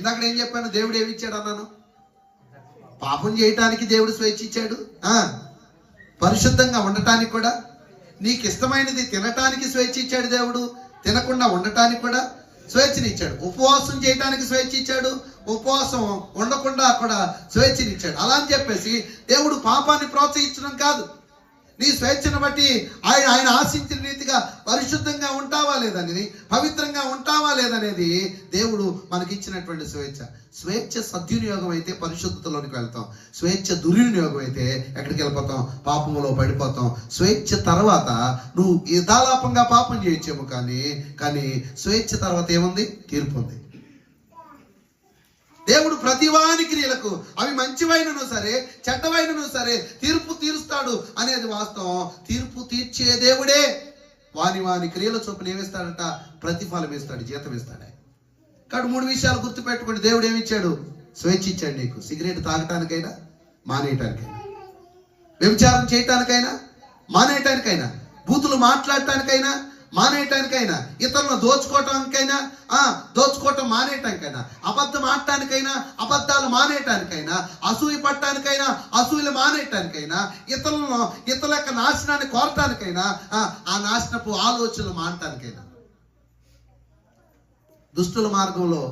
ఇందాక ఏం చెప్పాను? దేవుడు ఏమి ఇచ్చాడు అన్నాను? పాపం చేయటానికి దేవుడు స్వేచ్ఛ ఇచ్చాడు. పరిశుద్ధంగా ఉండటానికి కూడా. నీకు ఇష్టమైనది తినటానికి స్వేచ్ఛ ఇచ్చాడు దేవుడు. తినకుండా ఉండటానికి కూడా స్వేచ్ఛనిచ్చాడు ఉపవాసం చేయటానికి స్వేచ్ఛ ఇచ్చాడు. ఉపవాసం ఉండకుండా కూడా స్వేచ్ఛనిచ్చాడు అలా అని చెప్పేసి దేవుడు పాపాన్ని ప్రోత్సహించడం కాదు. నీ స్వేచ్ఛను బట్టి ఆయన ఆయన ఆశించిన రీతిగా పరిశుద్ధంగా ఉంటావా లేదనేది పవిత్రంగా ఉంటావా లేదనేది దేవుడు మనకిచ్చినటువంటి స్వేచ్ఛ. స్వేచ్ఛ సద్వినియోగం అయితే పరిశుద్ధతలోనికి వెళ్తాం. స్వేచ్ఛ దుర్వినియోగం అయితే ఎక్కడికి వెళ్ళిపోతాం? పాపంలో పడిపోతాం. స్వేచ్ఛ తర్వాత నువ్వు యథాలాపంగా పాపం చేయొచ్చేమో కానీ కానీ స్వేచ్ఛ తర్వాత ఏముంది? తీర్పు ఉంది. దేవుడు ప్రతివాని క్రియలకు అవి మంచివైనను సరే చెడ్డవైనను సరే తీర్పు తీరుస్తాడు అనేది వాస్తవం. తీర్పు తీర్చే దేవుడే వాని వాని క్రియల చొప్పున ఏమిస్తాడట ప్రతిఫలం ఇస్తాడు జీతం ఇస్తాడు కాబట్టి మూడు విషయాలు గుర్తుపెట్టుకోండి. దేవుడు ఏమిచ్చాడు స్వేచ్ఛ ఇచ్చాడు నీకు. సిగరెట్ తాగటానికైనా మానేయటానికైనా. వ్యభిచారం చేయటానికైనా మానేయటానికైనా. బూతులు మాట్లాడటానికైనా మానేయటానికైనా ఇతరులను దోచుకోవటానికైనా దోచుకోవటం మానేయటానికైనా అబద్ధం ఆడటానికైనా అబద్ధాలు మానేయటానికైనా అసూయ పట్టడానికైనా అసూయలు మానేయటానికైనా ఇతరులను ఇతరుల యొక్క నాశనాన్ని కోరటానికైనా ఆ, ఆ నాశనపు ఆలోచనలు మానటానికైనా. దుష్టుల మార్గంలో